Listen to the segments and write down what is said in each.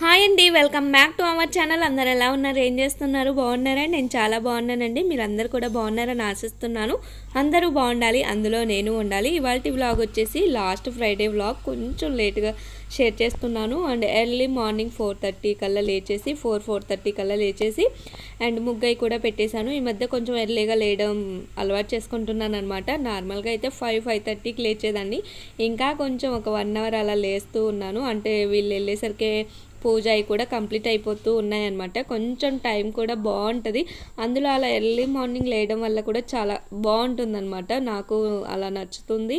Hi అండి welcome back to our channel అందరు ఎలా ఉన్నారు? ఏం చేస్తున్నారు? బాగున్నారా? నేను చాలా బాగున్నానండి. మీరు అందరు కూడా బాగున్నారని ఆశిస్తున్నాను. అందరూ బాగుండాలి అందులో నేను ఉండాలి. ఇవాళ వ్లాగ్ వచ్చేసి లాస్ట్ ఫ్రైడే వ్లాగ్ కొంచెం లేట్గా షేర్ చేస్తున్నాను. And early morning four thirty కల్లా లేచేసి ఫోర్ ఫోర్ థర్టీ కల్లా లేచేసి అండ్ ముగ్గై కూడా పెట్టేశాను. ఈ మధ్య కొంచెం ఎర్లీగా లేయడం అలవాటు చేసుకుంటున్నాను అనమాట నార్మల్గా అయితే ఫైవ్ ఫైవ్ థర్టీకి లేచేదాన్ని. ఇంకా కొంచెం ఒక వన్ అవర్ అలా లేస్తూ ఉన్నాను. అంటే వీళ్ళు వెళ్ళేసరికి పూజ అవి కూడా కంప్లీట్ అయిపోతూ ఉన్నాయన్నమాట. కొంచెం టైం కూడా బాగుంటుంది. అందులో అలా ఎర్లీ మార్నింగ్ లేయడం వల్ల కూడా చాలా బాగుంటుందన్నమాట. నాకు అలా నచ్చుతుంది.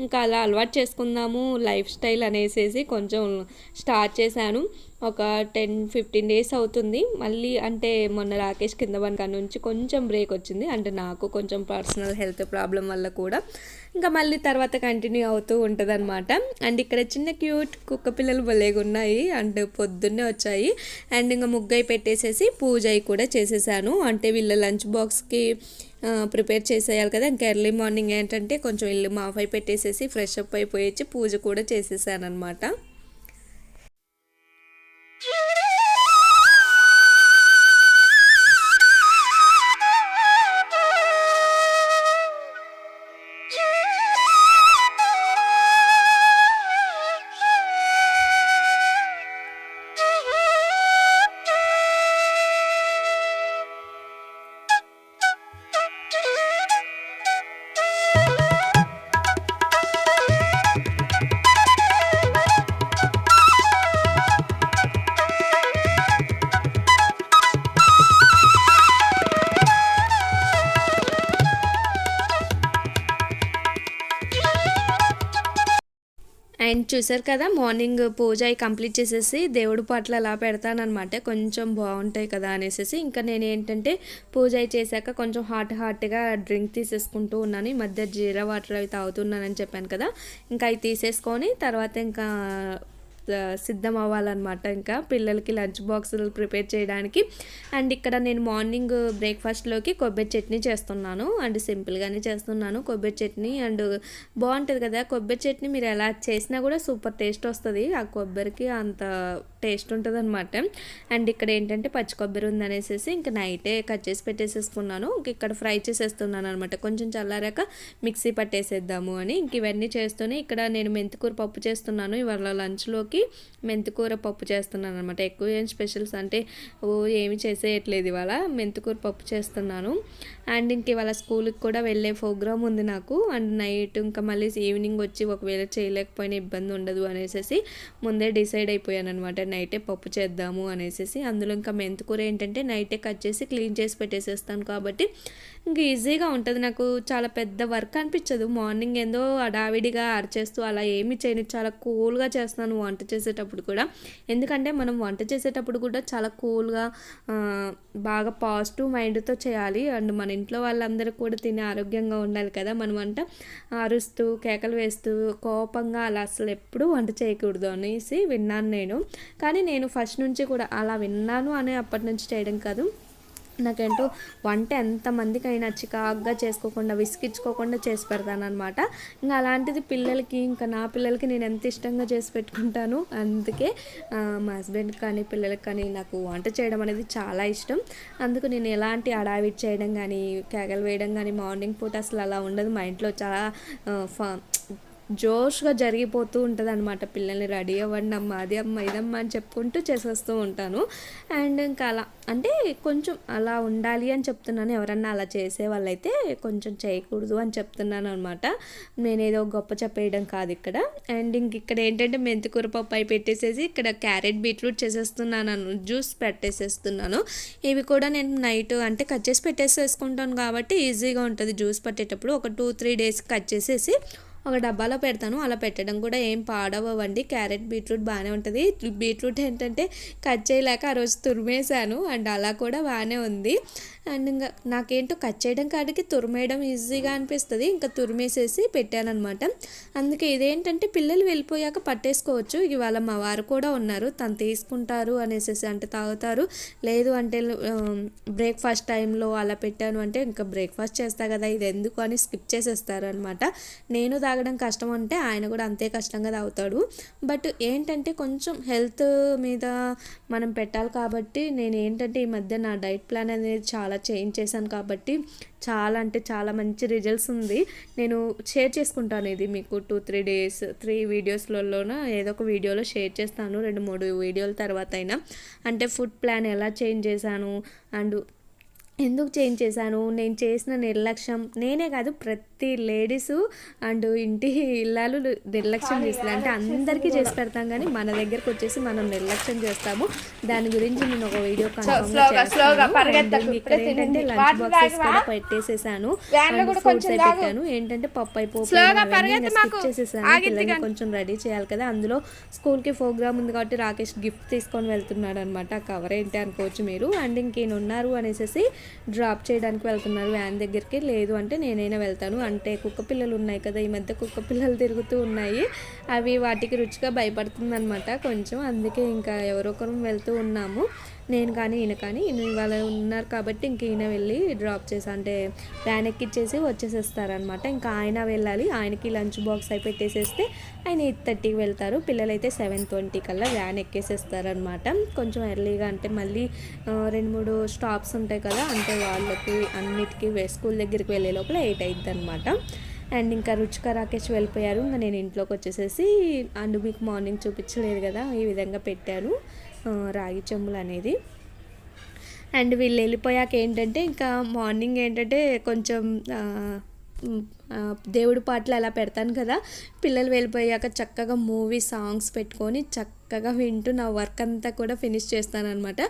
ఇంకా అలా అలవాటు చేసుకుందాము లైఫ్ స్టైల్ అనేసేసి కొంచెం స్టార్ట్ చేశాను. ఒక టెన్ ఫిఫ్టీన్ డేస్ అవుతుంది. మళ్ళీ అంటే మొన్న రాకేష్ కింద వన్ నుంచి కొంచెం బ్రేక్ వచ్చింది. అంటే నాకు కొంచెం పర్సనల్ హెల్త్ ప్రాబ్లం వల్ల కూడా. ఇంకా మళ్ళీ తర్వాత కంటిన్యూ అవుతూ ఉంటుంది అనమాట అండ్ ఇక్కడ చిన్న క్యూట్ కుక్క పిల్లలు భలేగా ఉన్నాయి. అండ్ పొద్దున్నే వచ్చాయి. అండ్ ఇంకా ముగ్గై పెట్టేసేసి పూజ కూడా చేసేసాను. అంటే వీళ్ళ లంచ్ బాక్స్కి ప్రిపేర్ చేసేయాలి కదా. ఇంకా ఎర్లీ మార్నింగ్ ఏంటంటే కొంచెం ఇల్లు మాఫ్ పెట్టేసేసి ఫ్రెష్ అప్ అయిపోయి పూజ కూడా చేసేసాను అనమాట అండ్ చూసారు కదా మార్నింగ్ పూజ అయి కంప్లీట్ చేసేసి దేవుడు పాటలు అలా పెడతానమాట కొంచెం బాగుంటాయి కదా అనేసి ఇంకా నేను ఏంటంటే పూజ అయి చేశాక కొంచెం హాట్ హాట్గా డ్రింక్ తీసేసుకుంటూ ఉన్నాను. ఈ మధ్య జీరా వాటర్ అవి తాగుతున్నానని చెప్పాను కదా ఇంకా అవి తీసేసుకొని తర్వాత ఇంకా సిద్ధం అవ్వాలన్నమాట ఇంకా. పిల్లలకి లంచ్ బాక్సులు ప్రిపేర్ చేయడానికి. అండ్ ఇక్కడ నేను మార్నింగ్ బ్రేక్ఫాస్ట్లోకి కొబ్బరి చట్నీ చేస్తున్నాను. అండ్ సింపుల్గానే చేస్తున్నాను. కొబ్బరి చట్నీ అండ్ బాగుంటుంది కదా. కొబ్బరి చట్నీ మీరు ఎలా చేసినా కూడా సూపర్ టేస్ట్ వస్తుంది. ఆ కొబ్బరికి అంత టేస్ట్ ఉంటుంది అనమాట అండ్ ఇక్కడ ఏంటంటే పచ్చి కొబ్బరి ఉందనేసి ఇంకా నైటే కట్ చేసి పెట్టేసేసుకున్నాను. ఇంక ఇక్కడ ఫ్రై చేసేస్తున్నాను అనమాట కొంచెం చల్లారాక మిక్సీ పట్టేసేద్దాము అని. ఇంక ఇవన్నీ చేస్తూనే ఇక్కడ నేను మెంతికూర పప్పు చేస్తున్నాను. ఇవాళ లంచ్లోకి పిల్లలకి మెంతికూర పప్పు చేస్తున్నాను అనమాట ఎక్కువ ఏం స్పెషల్స్ అంటే ఓ ఏమి చేసేయట్లేదు ఇవాళ. మెంతికూర పప్పు చేస్తున్నాను. అండ్ ఇంక ఇవాళ స్కూల్కి కూడా వెళ్ళే ప్రోగ్రామ్ ఉంది నాకు. అండ్ నైట్ ఇంకా మళ్ళీ ఈవినింగ్ వచ్చి ఒకవేళ చేయలేకపోయినా ఇబ్బంది ఉండదు అనేసి ముందే డిసైడ్ అయిపోయాను అనమాట నైటే పప్పు చేద్దాము అనేసి అందులో ఇంకా మెంతుకూర ఏంటంటే నైటే కట్ చేసి క్లీన్ చేసి పెట్టేసేస్తాను కాబట్టి ఇంక ఈజీగా ఉంటుంది. నాకు చాలా పెద్ద వర్క్ అనిపించదు. మార్నింగ్ ఏందో అడావిడిగా అరిచేస్తూ అలా ఏమి చేయను. చాలా కూల్గా చేస్తున్నాను వంట చేసేటప్పుడు కూడా. ఎందుకంటే మనం వంట చేసేటప్పుడు కూడా చాలా కూల్గా బాగా పాజిటివ్ మైండ్తో చేయాలి. అండ్ మన ఇంట్లో వాళ్ళందరూ కూడా తిని ఆరోగ్యంగా ఉండాలి కదా. మనం వంట అరుస్తూ కేకలు వేస్తూ కోపంగా అలా అసలు ఎప్పుడూ వంట చేయకూడదు అనేసి విన్నాను నేను. కానీ నేను ఫస్ట్ నుంచి కూడా అలా విన్నాను అని అప్పటి నుంచి చేయడం కాదు. నాకేంటో వంట ఎంతమందికైనా చికాగ్గా చేసుకోకుండా విసిగించుకోకుండా చేసి పెడతాను అనమాట ఇంకా అలాంటిది పిల్లలకి ఇంకా నా పిల్లలకి నేను ఎంత ఇష్టంగా చేసి పెట్టుకుంటాను అందుకే మా హస్బెండ్ కానీ పిల్లలకి కానీ నాకు వంట చేయడం అనేది చాలా ఇష్టం. అందుకు నేను ఎలాంటి అడావిడ్ చేయడం కానీ కేకలు వేయడం కానీ మార్నింగ్ పూట అసలు అలా ఉండదు. మా ఇంట్లో చాలా జోష్గా జరిగిపోతూ ఉంటుంది అనమాట పిల్లల్ని రెడీ అవ్వండి అమ్మ అది అమ్మ ఇదమ్మా అని చెప్పుకుంటూ చేసేస్తూ ఉంటాను. అండ్ ఇంకా అలా అంటే కొంచెం అలా ఉండాలి అని చెప్తున్నాను. ఎవరన్నా అలా చేసే వాళ్ళైతే కొంచెం చేయకూడదు అని చెప్తున్నాను అనమాట నేనేదో గొప్ప చెప్పేయడం కాదు ఇక్కడ. అండ్ ఇంక ఇక్కడ ఏంటంటే మెంతికూర పప్పు అయి పెట్టేసేసి ఇక్కడ క్యారెట్ బీట్రూట్ చేసేస్తున్నాను జ్యూస్ పెట్టేసేస్తున్నాను. ఇవి కూడా నేను నైట్ అంటే కట్ చేసి పెట్టేసేసుకుంటాను కాబట్టి ఈజీగా ఉంటుంది. జ్యూస్ పట్టేటప్పుడు ఒక టూ త్రీ డేస్ కట్ చేసేసి ఒక డబ్బాలో పెడతాను. అలా పెట్టడం కూడా ఏం పాడవండి క్యారెట్ బీట్రూట్ బాగానే ఉంటుంది. బీట్రూట్ ఏంటంటే కట్ చేయలేక ఆ రోజు తురిమేశాను. అండ్ అలా కూడా బాగానే ఉంది. అండ్ ఇంకా నాకేంటో కట్ చేయడం కాడికి తురిమేయడం ఈజీగా అనిపిస్తుంది. ఇంకా తురిమేసేసి పెట్టానమాట అందుకే ఇదేంటంటే పిల్లలు వెళ్ళిపోయాక పట్టేసుకోవచ్చు. ఇవాళ మా వారు కూడా ఉన్నారు. తను తీసుకుంటారు అనేసి అంటే తాగుతారు. లేదు అంటే బ్రేక్ఫాస్ట్ టైంలో అలా పెట్టాను అంటే ఇంకా బ్రేక్ఫాస్ట్ చేస్తా కదా ఇది ఎందుకు అని స్కిప్ చేసేస్తారు అనమాట నేను తాగడం కష్టం అంటే ఆయన కూడా అంతే కష్టంగా తాగుతాడు. బట్ ఏంటంటే కొంచెం హెల్త్ మీద మనం పెట్టాలి కాబట్టి నేను ఏంటంటే ఈ మధ్య నా డైట్ ప్లాన్ అనేది చాలా చేంజ్ చేశాను కాబట్టి చాలా అంటే చాలా మంచి రిజల్ట్స్ ఉంది. నేను షేర్ చేసుకుంటాను ఇది మీకు టూ త్రీ డేస్ త్రీ వీడియోస్లలోన ఏదో ఒక వీడియోలో షేర్ చేస్తాను. రెండు మూడు వీడియోల తర్వాత అయినా. అంటే ఫుడ్ ప్లాన్ ఎలా చేంజ్ చేశాను అండ్ ఎందుకు చేంజ్ చేశాను? నేను చేసిన నిర్లక్ష్యం నేనే కాదు ప్రతి లేడీస్ అండ్ ఇంటి ఇల్లాలు నిర్లక్ష్యం చేస్తుంది అంటే అందరికీ చేసి పెడతాం కానీ మన దగ్గరకు వచ్చేసి మనం నిర్లక్ష్యం చేస్తాము. దాని గురించి నేను ఒక వీడియో ఇక్కడ ఏంటంటే లంచ్ బాక్సెస్ కూడా పెట్టేసేసాను. ఫ్రూట్స్ పెట్టాను. ఏంటంటే పప్పు అయిపోయి చేసేసాను. కొంచెం రెడీ చేయాలి కదా. అందులో స్కూల్కి ప్రోగ్రామ్ ఉంది కాబట్టి రాకేష్ గిఫ్ట్ తీసుకొని వెళ్తున్నాడు అనమాట కవర్ ఏంటి అనుకోవచ్చు మీరు. అండ్ ఇంకేను ఉన్నారు అనేసి డ్రాప్ చేయడానికి వెళ్తున్నారు వ్యాన్ దగ్గరికి. లేదు అంటే నేనైనా వెళ్తాను. అంటే కుక్క పిల్లలు ఉన్నాయి కదా ఈ మధ్య కుక్క పిల్లలు తిరుగుతూ ఉన్నాయి. అవి వాటికి రుచిగా భయపడుతుంది అనమాట కొంచెం. అందుకే ఇంకా ఎవరొకరం వెళ్తూ ఉన్నాము. నేను కానీ ఈయన కానీ ఈయన ఇవాళ ఉన్నారు కాబట్టి ఇంక ఈయన వెళ్ళి డ్రాప్ చేసి అంటే వ్యాన్ ఎక్కిచ్చేసి వచ్చేసేస్తారనమాట ఇంకా ఆయన వెళ్ళాలి. ఆయనకి లంచ్ బాక్స్ అయి పెట్టేసేస్తే ఆయన ఎయిట్ థర్టీకి వెళ్తారు. పిల్లలైతే సెవెన్ ట్వంటీ కల్లా వ్యాన్ ఎక్కేసేస్తారనమాట కొంచెం ఎర్లీగా అంటే మళ్ళీ రెండు మూడు స్టాప్స్ ఉంటాయి కదా అంటే వాళ్ళకి అన్నిటికీ స్కూల్ దగ్గరికి వెళ్ళే లోపల ఎయిట్ అవుతుంది అనమాట అండ్ ఇంకా రుచిక రాకేష్ వెళ్ళిపోయారు. ఇంకా నేను ఇంట్లోకి వచ్చేసేసి అండ్ మీకు మార్నింగ్ చూపించలేదు కదా ఈ విధంగా పెట్టాను. రాగి చెంబులు అనేది. అండ్ వీళ్ళు వెళ్ళిపోయాక ఏంటంటే ఇంకా మార్నింగ్ ఏంటంటే కొంచెం దేవుడి పాటలు అలా పెడతాను కదా. పిల్లలు వెళ్ళిపోయాక చక్కగా మూవీ సాంగ్స్ పెట్టుకొని చక్కగా వింటూ నా వర్క్ అంతా కూడా ఫినిష్ చేస్తాను అనమాట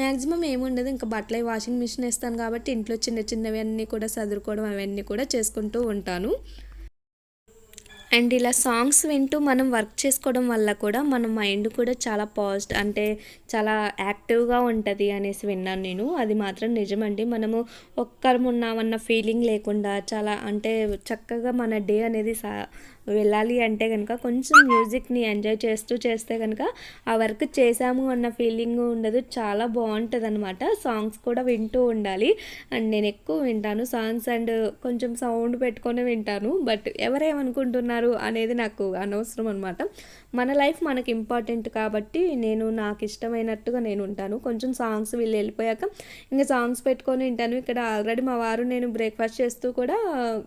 మ్యాక్సిమం ఏముండదు ఇంకా బట్టలు వాషింగ్ మిషన్ వేస్తాను కాబట్టి ఇంట్లో చిన్న చిన్నవి అన్నీ కూడా చదువుకోవడం అవన్నీ కూడా చేసుకుంటూ ఉంటాను. అండ్ ఇలా సాంగ్స్ వింటూ మనం వర్క్ చేసుకోవడం వల్ల కూడా మన మైండ్ కూడా చాలా పాజిటివ్ అంటే చాలా యాక్టివ్గా ఉంటుంది అనేసి విన్నాను నేను. అది మాత్రం నిజమండి. మనము ఒక్కరం ఉన్నామన్న ఫీలింగ్ లేకుండా చాలా అంటే చక్కగా మన డే అనేది సా వెళ్ళాలి అంటే కనుక కొంచెం మ్యూజిక్ని ఎంజాయ్ చేస్తూ చేస్తే కనుక ఆ వర్క్ చేశాము అన్న ఫీలింగ్ ఉండదు. చాలా బాగుంటుంది అనమాట సాంగ్స్ కూడా వింటూ ఉండాలి. అండ్ నేను ఎక్కువ వింటాను సాంగ్స్ అండ్ కొంచెం సౌండ్ పెట్టుకొని వింటాను. బట్ ఎవరేమనుకుంటున్నారు అనేది నాకు అనవసరం అనమాట మన లైఫ్ మనకి ఇంపార్టెంట్ కాబట్టి నేను నాకు ఇష్టమైనట్టుగా నేను ఉంటాను. కొంచెం సాంగ్స్ వీళ్ళు వెళ్ళిపోయాక ఇంకా సాంగ్స్ పెట్టుకొని వింటాను. ఇక్కడ ఆల్రెడీ మా వారు నేను బ్రేక్ఫాస్ట్ చేస్తూ కూడా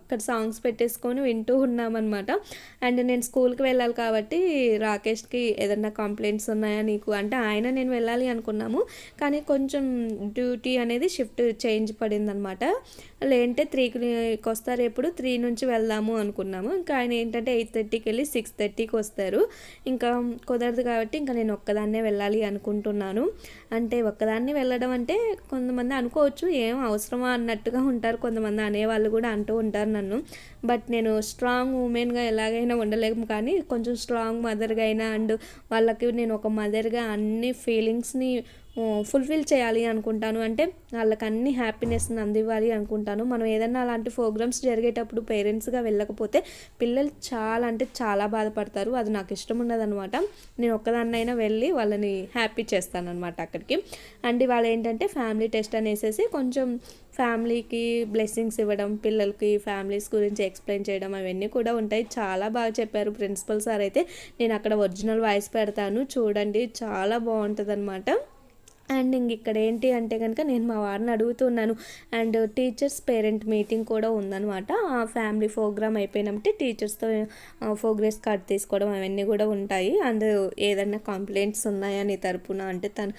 ఇక్కడ సాంగ్స్ పెట్టేసుకొని వింటూ ఉన్నామన్నమాట. అండ్ నేను స్కూల్కి వెళ్ళాలి కాబట్టి రాకేష్కి ఏదన్నా కంప్లైంట్స్ ఉన్నాయా నీకు? అంటే ఆయన నేను వెళ్ళాలి అనుకున్నాము. కానీ కొంచెం డ్యూటీ అనేది షిఫ్ట్ చేంజ్ పడింది అనమాట లేదంటే త్రీకి వస్తారు ఎప్పుడు త్రీ నుంచి వెళ్దాము అనుకున్నాము. ఇంకా ఆయన ఏంటంటే ఎయిట్ థర్టీకి వెళ్ళి సిక్స్ థర్టీకి వస్తారు. ఇంకా కుదరదు కాబట్టి ఇంకా నేను ఒక్కదాన్నే వెళ్ళాలి అనుకుంటున్నాను. అంటే ఒక్కదాన్ని వెళ్ళడం అంటే కొంతమంది అనుకోవచ్చు ఏం అవసరమా? అన్నట్టుగా ఉంటారు కొంతమంది అనేవాళ్ళు కూడా అంటూ ఉంటారు నన్ను. బట్ నేను స్ట్రాంగ్ ఉమెన్గా ఎలాగైనా ఉండలేము. కానీ కొంచెం స్ట్రాంగ్ మదర్గా అయినా అండ్ వాళ్ళకి నేను ఒక మదర్గా అన్ని ఫీలింగ్స్ని ఫుల్ఫిల్ చేయాలి అనుకుంటాను. అంటే వాళ్ళకి అన్ని హ్యాపీనెస్ని అందివ్వాలి అనుకుంటాను. మనం ఏదైనా అలాంటి ప్రోగ్రామ్స్ జరిగేటప్పుడు పేరెంట్స్గా వెళ్ళకపోతే పిల్లలు చాలా అంటే చాలా బాధపడతారు. అది నాకు ఇష్టం ఉండదనమాట నేను ఒక్కదాన్నైనా వెళ్ళి వాళ్ళని హ్యాపీ చేస్తాను అనమాట అక్కడికి. అండ్ ఇవాళ ఏంటంటే ఫ్యామిలీ టెస్ట్ అనేసి కొంచెం ఫ్యామిలీకి బ్లెస్సింగ్స్ ఇవ్వడం పిల్లలకి ఫ్యామిలీస్ గురించి ఎక్స్ప్లెయిన్ చేయడం అవన్నీ కూడా ఉంటాయి. చాలా బాగా చెప్పారు ప్రిన్సిపల్ సార్ అయితే. నేను అక్కడ ఒరిజినల్ వాయిస్ పెడతాను. చూడండి చాలా బాగుంటుంది అనమాట అండ్ ఇంక ఇక్కడ ఏంటి అంటే కనుక నేను మా వారిని అడుగుతున్నాను. అండ్ టీచర్స్ పేరెంట్ మీటింగ్ కూడా ఉందనమాట ఆ ఫ్యామిలీ ప్రోగ్రామ్ అయిపోయినట్టే టీచర్స్తో ప్రోగ్రెస్ కార్డ్ తీసుకోవడం అవన్నీ కూడా ఉంటాయి. అండ్ ఏదన్నా కంప్లైంట్స్ ఉన్నాయా నీ తరపున? అంటే తను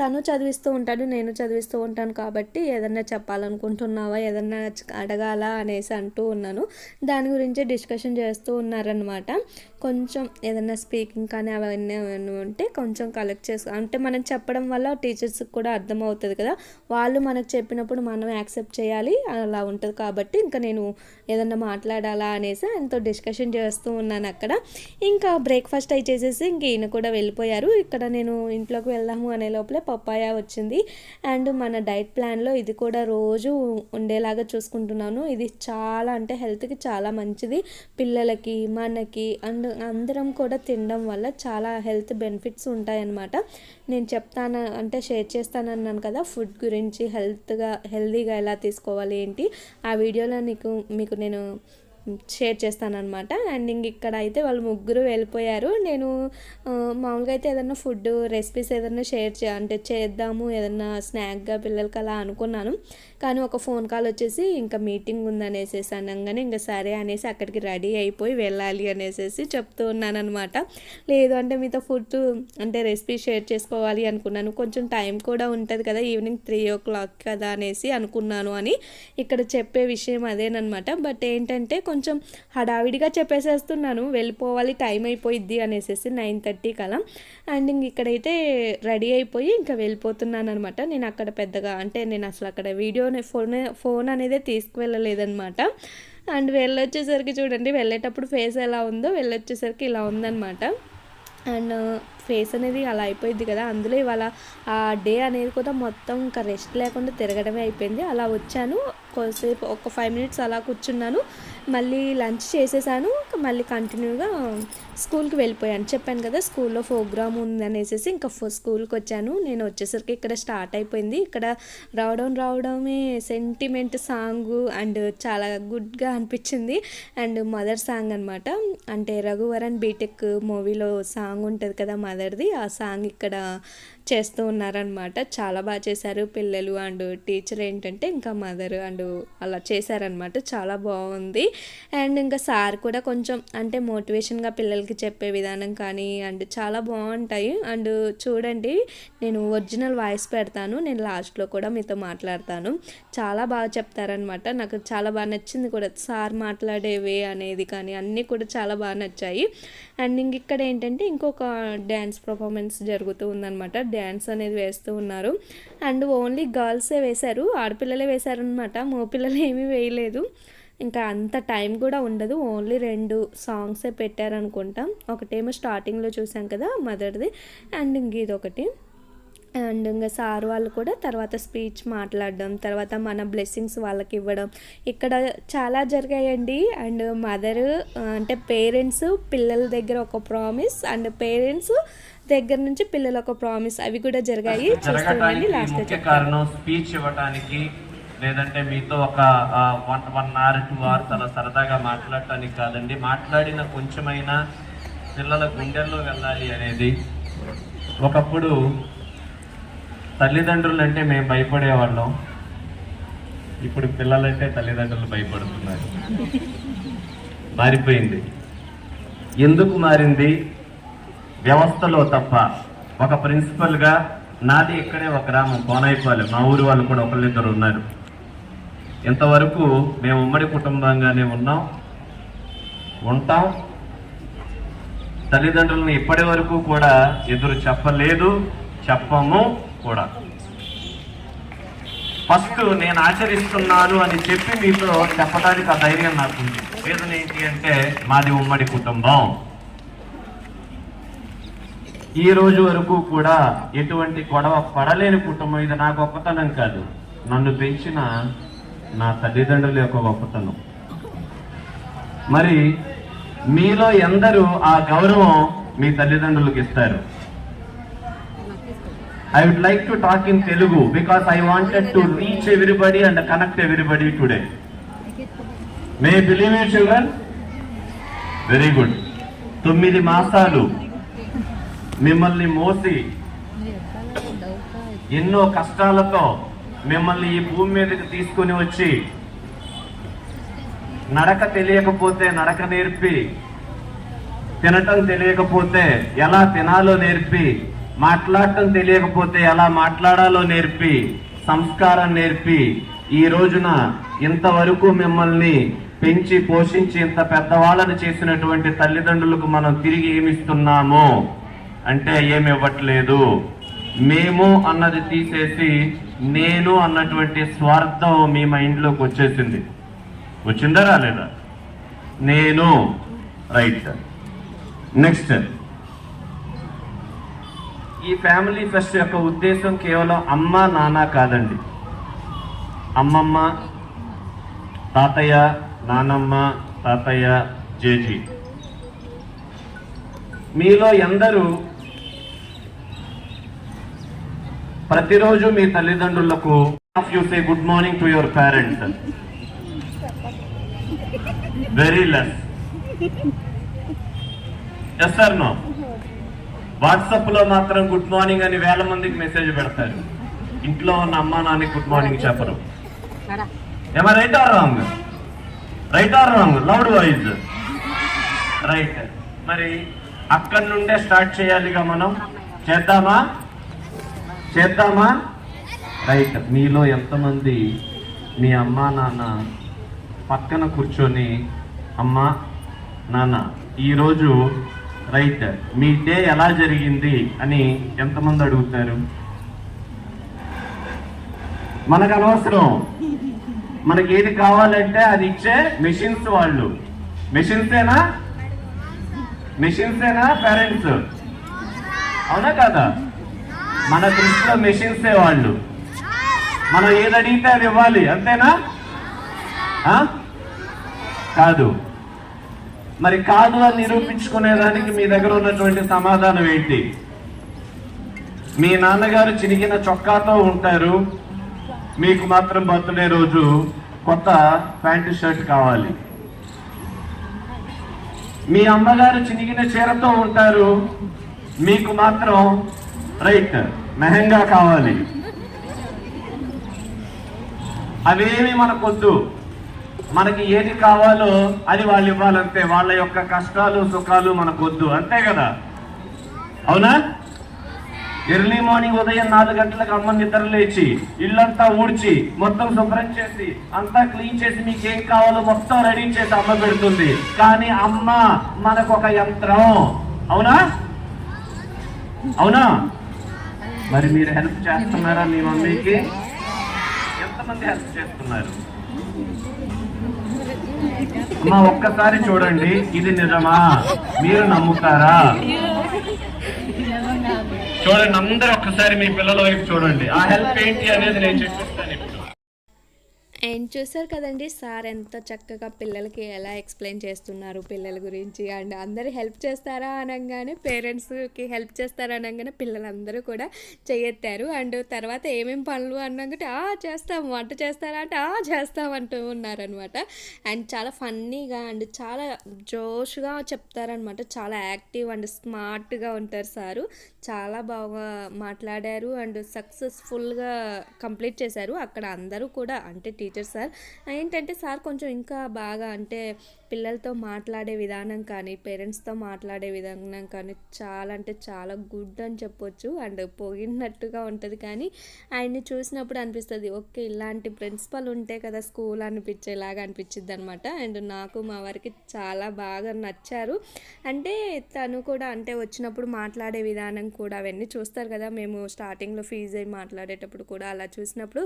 తను చదివిస్తూ ఉంటాడు నేను చదివిస్తూ ఉంటాను కాబట్టి ఏదన్నా చెప్పాలనుకుంటున్నావా? ఏదన్నా అడగాల? అనేసి అంటూ ఉన్నాను. దాని గురించి డిస్కషన్ చేస్తూ ఉన్నారనమాట కొంచెం ఏదన్నా స్పీకింగ్ కానీ అవన్నీ ఉంటే కొంచెం కలెక్ట్ చేసుకో అంటే మనం చెప్పడం వల్ల టీచర్స్కి కూడా అర్థమవుతుంది కదా. వాళ్ళు మనకు చెప్పినప్పుడు మనం యాక్సెప్ట్ చేయాలి అలా ఉంటుంది కాబట్టి ఇంకా నేను ఏదన్నా మాట్లాడాలా అనేసి ఆయనతో డిస్కషన్ చేస్తూ ఉన్నాను అక్కడ. ఇంకా బ్రేక్ఫాస్ట్ అయి చేసేసి ఇంక ఈయన కూడా వెళ్ళిపోయారు. ఇక్కడ నేను ఇంట్లోకి వెళ్దాము అనే లోపలే పప్పాయ వచ్చింది. అండ్ మన డైట్ ప్లాన్లో ఇది కూడా రోజు ఉండేలాగా చూసుకుంటున్నాను. ఇది చాలా అంటే హెల్త్కి చాలా మంచిది. పిల్లలకి మనకి అండ్ అందరం కూడా తినడం వల్ల చాలా హెల్త్ బెనిఫిట్స్ ఉంటాయన్నమాట. నేను చెప్తాను అంటే షేర్ చేస్తానన్నాను కదా ఫుడ్ గురించి హెల్త్గా హెల్తీగా ఎలా తీసుకోవాలి ఏంటి ఆ వీడియోలో నీకు మీకు నేను షేర్ చేస్తానమాట అండ్ ఇంక ఇక్కడ అయితే వాళ్ళు ముగ్గురు వెళ్ళిపోయారు. నేను మామూలుగా అయితే ఏదన్నా ఫుడ్ రెసిపీస్ ఏదన్నా షేర్ చే అంటే చేద్దాము ఏదన్నా స్నాక్గా పిల్లలకి అలా అనుకున్నాను. కానీ ఒక ఫోన్ కాల్ వచ్చేసి ఇంకా మీటింగ్ ఉందనేసేసి అనగానే ఇంకా సరే అనేసి అక్కడికి రెడీ అయిపోయి వెళ్ళాలి అనేసి చెప్తూ ఉన్నాను అనమాట లేదు అంటే మీతో ఫుడ్ అంటే రెసిపీ షేర్ చేసుకోవాలి అనుకున్నాను. కొంచెం టైం కూడా ఉంటుంది కదా ఈవినింగ్ త్రీ ఓ క్లాక్ కదా అనేసి అనుకున్నాను అని ఇక్కడ చెప్పే విషయం అదేనమాట బట్ ఏంటంటే కొంచెం హడావిడిగా చెప్పేసేస్తున్నాను. వెళ్ళిపోవాలి టైం అయిపోయిద్ది అనేసి నైన్ థర్టీ కలా. అండ్ ఇంక ఇక్కడైతే రెడీ అయిపోయి ఇంకా వెళ్ళిపోతున్నాను అనమాట నేను అక్కడ పెద్దగా అంటే నేను అసలు అక్కడ వీడియో ఫోన్ ఫోన్ అనేది తీసుకువెళ్ళలేదనమాట. అండ్ వెళ్ళొచ్చేసరికి చూడండి వెళ్ళేటప్పుడు ఫేస్ ఎలా ఉందో వెళ్ళొచ్చేసరికి ఇలా ఉందన్నమాట అండ్ ఫేస్ uh, అనేది అలా అయిపోయింది కదా. అందులో ఇవాళ ఆ డే అనేది కూడా మొత్తం ఇంకా రెస్ట్ లేకుండా తిరగడమే అయిపోయింది. అలా వచ్చాను. కొద్దిసేపు ఒక ఫైవ్ మినిట్స్ అలా కూర్చున్నాను. మళ్ళీ లంచ్ చేసేసాను. మళ్ళీ కంటిన్యూగా స్కూల్కి వెళ్ళిపోయాను. చెప్పాను కదా స్కూల్లో ప్రోగ్రామ్ ఉంది అనేసి ఇంకా స్కూల్కి వచ్చాను. నేను వచ్చేసరికి ఇక్కడ స్టార్ట్ అయిపోయింది. ఇక్కడ రావడం రావడమే సెంటిమెంట్ సాంగ్ అండ్ చాలా గుడ్గా అనిపించింది. అండ్ మదర్ సాంగ్ అనమాట అంటే రఘువరన్ బీటెక్ మూవీలో సాంగ్ ఉంటుంది కదా మదర్ది ఆ సాంగ్ ఇక్కడ చేస్తూ ఉన్నారనమాట చాలా బాగా చేశారు పిల్లలు అండ్ టీచర్ ఏంటంటే ఇంకా మదర్ అండ్ అలా చేశారనమాట చాలా బాగుంది. అండ్ ఇంకా సార్ కూడా కొంచెం అంటే మోటివేషన్గా పిల్లలు పిల్లలకి చెప్పే విధానం కానీ అండ్ చాలా బాగుంటాయి. అండ్ చూడండి నేను ఒరిజినల్ వాయిస్ పెడతాను. నేను లాస్ట్లో కూడా మీతో మాట్లాడతాను. చాలా బాగా చెప్తారనమాట నాకు చాలా బాగా నచ్చింది కూడా సార్ మాట్లాడేవే అనేది కానీ అన్నీ కూడా చాలా బాగా నచ్చాయి. అండ్ ఇంక ఇక్కడ ఏంటంటే ఇంకొక డ్యాన్స్ పర్ఫార్మెన్స్ జరుగుతూ ఉందన్నమాట. డ్యాన్స్ అనేది వేస్తూ ఉన్నారు. అండ్ ఓన్లీ గర్ల్సే వేశారు. ఆడపిల్లలే వేశారనమాట మగపిల్లలు ఏమీ వేయలేదు. ఇంకా అంత టైం కూడా ఉండదు. ఓన్లీ రెండు సాంగ్సే పెట్టారనుకుంటాం. ఒకటేమో స్టార్టింగ్లో చూసాం కదా మదర్ది. అండ్ ఇంక ఇది ఒకటి అండ్ ఇంకా సార్ వాళ్ళు కూడా తర్వాత స్పీచ్ మాట్లాడడం తర్వాత మన బ్లెస్సింగ్స్ వాళ్ళకి ఇవ్వడం ఇక్కడ చాలా జరిగాయండి. అండ్ మదర్ అంటే పేరెంట్స్ పిల్లల దగ్గర ఒక ప్రామిస్ అండ్ పేరెంట్స్ దగ్గర నుంచి పిల్లల ఒక ప్రామిస్. అవి కూడా జరిగాయి. జరగటానికి లాస్ట్ కారణం స్పీచ్ ఇవ్వటానికి లేదంటే మీతో ఒక one one hour two hours అలా సరదాగా మాట్లాడటానికి కాదండి. మాట్లాడిన కొంచెమైనా పిల్లల గుండెల్లో వెళ్ళాలి అనేది ఒకప్పుడు తల్లిదండ్రులు అంటే మేము భయపడేవాళ్ళం. ఇప్పుడు పిల్లలంటే తల్లిదండ్రులు భయపడుతున్నారు. మారిపోయింది. ఎందుకు మారింది? వ్యవస్థలో తప్ప. ఒక ప్రిన్సిపల్గా నాది ఇక్కడే ఒక గ్రామం కోనైపాలెం. మా ఊరు వాళ్ళు కూడా ఒకళ్ళిద్దరు ఉన్నారు. ఇంతవరకు మేము ఉమ్మడి కుటుంబంగానే ఉన్నాం ఉంటాం. తల్లిదండ్రులను ఇప్పటి వరకు కూడా ఎదురు చెప్పలేదు చెప్పము కూడా. ఫస్ట్ నేను ఆచరిస్తున్నాను అని చెప్పి మీతో చెప్పడానికి ఆ ధైర్యం నాకు వేదన ఏంటి అంటే మాది ఉమ్మడి కుటుంబం. ఈ రోజు వరకు కూడా ఎటువంటి గొడవ పడలేని కుటుంబం ఇది నా గొప్పతనం కాదు. నన్ను పెంచిన నా తల్లిదండ్రుల యొక్క గొప్పతనం. మరి మీలో ఎందరూ ఆ గౌరవం మీ తల్లిదండ్రులకు ఇస్తారు. I would like to talk in Telugu because I wanted to reach everybody and connect everybody today may believe you children very good తొమ్మిది మాసాలు మిమ్మల్ని మోసి ఎన్నో కష్టాలతో మిమ్మల్ని ఈ భూమి మీదకి తీసుకుని వచ్చి నడక తెలియకపోతే నడక నేర్పి తినటం తెలియకపోతే ఎలా తినాలో నేర్పి మాట్లాడటం తెలియకపోతే ఎలా మాట్లాడాలో నేర్పి సంస్కారం నేర్పి ఈ రోజున ఇంతవరకు మిమ్మల్ని పెంచి పోషించి ఇంత పెద్దవాళ్ళని చేసినటువంటి తల్లిదండ్రులకు మనం తిరిగి ఏమిస్తున్నాము? అంటే ఏమివ్వట్లేదు. మేము అన్నది తీసేసి నేను అన్నటువంటి స్వార్థం మీ మైండ్లోకి వచ్చేసింది. వచ్చిందా రాలేదా? నేను రైట్. నెక్స్ట్ ఈ ఫ్యామిలీ ఫెస్ట్ యొక్క ఉద్దేశం కేవలం అమ్మ నాన్న కాదండి. అమ్మమ్మ తాతయ్య నానమ్మ తాతయ్య జేజీ. మీలో ఎందరూ ప్రతిరోజు మీ తల్లిదండ్రులకు of you say good morning to your parents very less yes sir no వాట్సాప్లో మాత్రం గుడ్ మార్నింగ్ అని వేల మందికి మెసేజ్ పెడతారు. ఇంట్లో ఉన్న అమ్మా నాన్న గుడ్ మార్నింగ్ చెప్పరు. ఏమా right or wrong right or wrong loud voice right మరి అక్కడి నుండే స్టార్ట్ చేయాలిగా మనం. చేద్దామా? చేద్దామా? రైట్. మీలో ఎంతమంది మీ అమ్మ నాన్న పక్కన కూర్చొని అమ్మా నాన్న ఈరోజు రైట్ మీ డే ఎలా జరిగింది? అని ఎంతమంది అడుగుతారు? మనకు అనవసరం. మనకి ఏది కావాలంటే అది ఇచ్చే మెషిన్స్ వాళ్ళు. మెషిన్సేనా? మెషిన్సేనా? పేరెంట్స్. అవునా కదా? మన దృష్టిలో మెషిన్సే వాళ్ళు. మనం ఏది అడిగితే అది ఇవ్వాలి అంతేనా? కాదు. మరి కాదు అని నిరూపించుకునేదానికి మీ దగ్గర ఉన్నటువంటి సమాధానం ఏంటి? మీ నాన్నగారు చినిగిన చొక్కాతో ఉంటారు. మీకు మాత్రం బర్త్డే రోజు కొత్త ప్యాంటు షర్ట్ కావాలి. మీ అమ్మగారు చినిగిన చీరతో ఉంటారు. మీకు మాత్రం రైట్. మెహంగా కావాలి. అవేమి మనకొద్దు. మనకి ఏది కావాలో అది వాళ్ళు ఇవ్వాలంతే. వాళ్ళ యొక్క కష్టాలు సుఖాలు మనకొద్దు. అంతే కదా? అవునా? ఎర్లీ మార్నింగ్ ఉదయం నాలుగు గంటలకు అమ్మ నిద్ర లేచి ఇల్లంతా ఊడ్చి మొత్తం శుభ్రం చేసి అంతా క్లీన్ చేసి మీకు ఏం కావాలో మొత్తం రెడీ చేసి అమ్మ పెడుతుంది. కానీ అమ్మ మనకు ఒక యంత్రం. అవునా? అవునా? మరి మీరు హెల్ప్ చేస్తున్నారా మీ మమ్మీకి? ఎంతమంది హెల్ప్ చేస్తున్నారు? అమ్మా ఒక్కసారి చూడండి. ఇది నిజమా? మీరు నమ్ముతారా? చూడండి అందరూ ఒక్కసారి మీ పిల్లల వైపు చూడండి. ఆ హెల్ప్ ఏంటి అనేది నేను చెప్పిస్తాను అండ్ చూసారు కదండి సార్ ఎంత చక్కగా పిల్లలకి ఎలా ఎక్స్ప్లెయిన్ చేస్తున్నారు పిల్లల గురించి. అండ్ అందరూ హెల్ప్ చేస్తారా అనగానే పేరెంట్స్కి హెల్ప్ చేస్తారా అనగానే పిల్లలందరూ కూడా చేయెత్తారు అండ్ తర్వాత ఏమేమి పనులు అన్నాకంటే ఆ చేస్తాం వంట చేస్తారా అంటే ఆ చేస్తాం అంటూ ఉన్నారనమాట అండ్ చాలా ఫన్నీగా అండ్ చాలా జోష్గా చెప్తారనమాట చాలా యాక్టివ్ అండ్ స్మార్ట్గా ఉంటారు సారు. చాలా బాగా మాట్లాడారు అండ్ సక్సెస్ఫుల్గా కంప్లీట్ చేశారు. అక్కడ అందరూ కూడా అంటే టీచర్ సార్. ఏంటంటే సార్ కొంచెం ఇంకా బాగా అంటే పిల్లలతో మాట్లాడే విధానం కానీ పేరెంట్స్తో మాట్లాడే విధానం కానీ చాలా అంటే చాలా గుడ్ అని చెప్పొచ్చు. అండ్ పోగినట్టుగా ఉంటుంది కానీ ఆయన్ని చూసినప్పుడు అనిపిస్తుంది ఓకే ఇలాంటి ప్రిన్సిపల్ ఉంటే కదా స్కూల్ అనిపించేలాగా అనిపించింది అనమాట అండ్ నాకు మా వారికి చాలా బాగా నచ్చారు. అంటే తను కూడా అంటే వచ్చినప్పుడు మాట్లాడే విధానం కూడా అవన్నీ చూస్తారు కదా. మేము స్టార్టింగ్లో ఫీజు అయి మాట్లాడేటప్పుడు కూడా అలా చూసినప్పుడు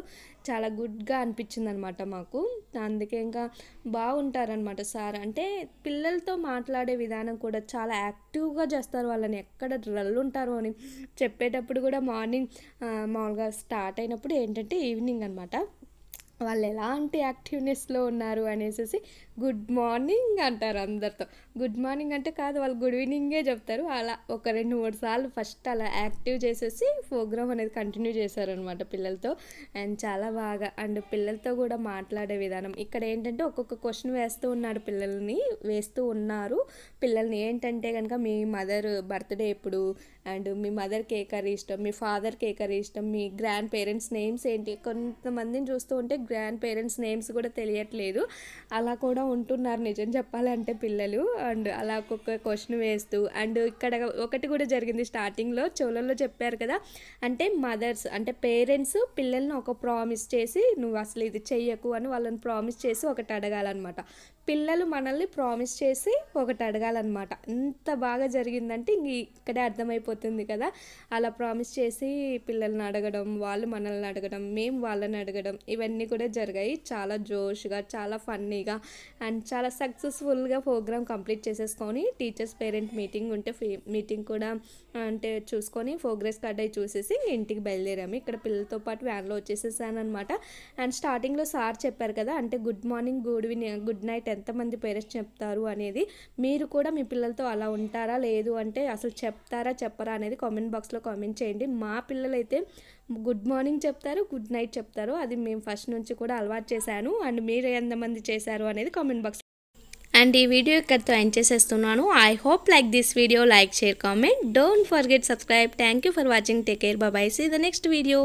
చాలా గుడ్గా అనిపించింది అనమాట మాకు. అందుకే ఇంకా బాగుంటారనమాట సార్ అంటే పిల్లలతో మాట్లాడే విధానం కూడా చాలా యాక్టివ్గా చేస్తారు వాళ్ళని. ఎక్కడ డల్ ఉంటారు అని చెప్పేటప్పుడు కూడా మార్నింగ్ మామూలుగా స్టార్ట్ అయినప్పుడు ఏంటంటే ఈవినింగ్ అనమాట వాళ్ళు ఎలాంటి యాక్టివ్నెస్లో ఉన్నారు అనేసి గుడ్ మార్నింగ్ అంటారు అందరితో. గుడ్ మార్నింగ్ అంటే కాదు వాళ్ళు గుడ్ ఈవినింగే చెప్తారు. అలా ఒక రెండు మూడు సార్లు ఫస్ట్ అలా యాక్టివ్ చేసేసి ప్రోగ్రామ్ అనేది కంటిన్యూ చేశారనమాట పిల్లలతో. అండ్ చాలా బాగా అండ్ పిల్లలతో కూడా మాట్లాడే విధానం. ఇక్కడ ఏంటంటే ఒక్కొక్క క్వశ్చన్ వేస్తూ ఉన్నాడు పిల్లల్ని వేస్తూ ఉన్నారు. పిల్లల్ని ఏంటంటే కనుక మీ మదర్ బర్త్డే ఎప్పుడు? అండ్ మీ మదర్కి ఏ కర్రీ ఇష్టం? మీ ఫాదర్కి ఏ కర్రీ ఇష్టం? మీ గ్రాండ్ పేరెంట్స్ నేమ్స్ ఏంటి? కొంతమందిని చూస్తూ ఉంటే గ్రాండ్ పేరెంట్స్ నేమ్స్ కూడా తెలియట్లేదు. అలా కూడా ఉంటున్నారు నిజం చెప్పాలంటే పిల్లలు. అండ్ అలా ఒక్కొక్క క్వశ్చన్ వేస్తూ అండ్ ఇక్కడ ఒకటి కూడా జరిగింది స్టార్టింగ్లో చెవులలో చెప్పారు కదా. అంటే మదర్స్ అంటే పేరెంట్స్ పిల్లల్ని ఒక ప్రామిస్ చేసి నువ్వు అసలు ఇది చెయ్యకు అని వాళ్ళని ప్రామిస్ చేసి ఒకటి అడగాలన్నమాట. పిల్లలు మనల్ని ప్రామిస్ చేసి ఒకటి అడగాలన్నమాట. ఎంత బాగా జరిగిందంటే ఇంక ఇక్కడే అర్థమైపోతుంది కదా. అలా ప్రామిస్ చేసి పిల్లల్ని అడగడం వాళ్ళు మనల్ని అడగడం మేము వాళ్ళని అడగడం ఇవన్నీ కూడా జరిగాయి. చాలా జోష్గా చాలా ఫన్నీగా అండ్ చాలా సక్సెస్ఫుల్గా ప్రోగ్రామ్ కంప్లీట్ చేసేసుకొని టీచర్స్ పేరెంట్ మీటింగ్ ఉంటే మీటింగ్ కూడా అంటే చూసుకొని ప్రోగ్రెస్ కార్డ్ అయి చూసేసి ఇంటికి బయలుదేరాము. ఇక్కడ పిల్లలతో పాటు వ్యాన్లో వచ్చేసేసాను అనమాట అండ్ స్టార్టింగ్లో సార్ చెప్పారు కదా అంటే good morning good good night ఎంతమంది పేరెంట్స్ చెప్తారు అనేది మీరు కూడా మీ పిల్లలతో అలా ఉంటారా? లేదు అంటే అసలు చెప్తారా? చెప్పరా? అనేది కామెంట్ బాక్స్లో కామెంట్ చేయండి. మా పిల్లలైతే గుడ్ మార్నింగ్ చెప్తారు గుడ్ నైట్ చెప్తారు. అది మేము ఫస్ట్ నుంచి కూడా అలవాటు చేశాను. అండ్ మీరు ఎంతమంది చేశారు అనేది కామెంట్ బాక్స్ అండ్ ఈ వీడియో ఇక్కడితో ఎండ్ చేసేస్తున్నాను. I hope like this video like share comment don't forget subscribe thank you for watching take care బాబాయ్ సీ ద నెక్స్ట్ వీడియో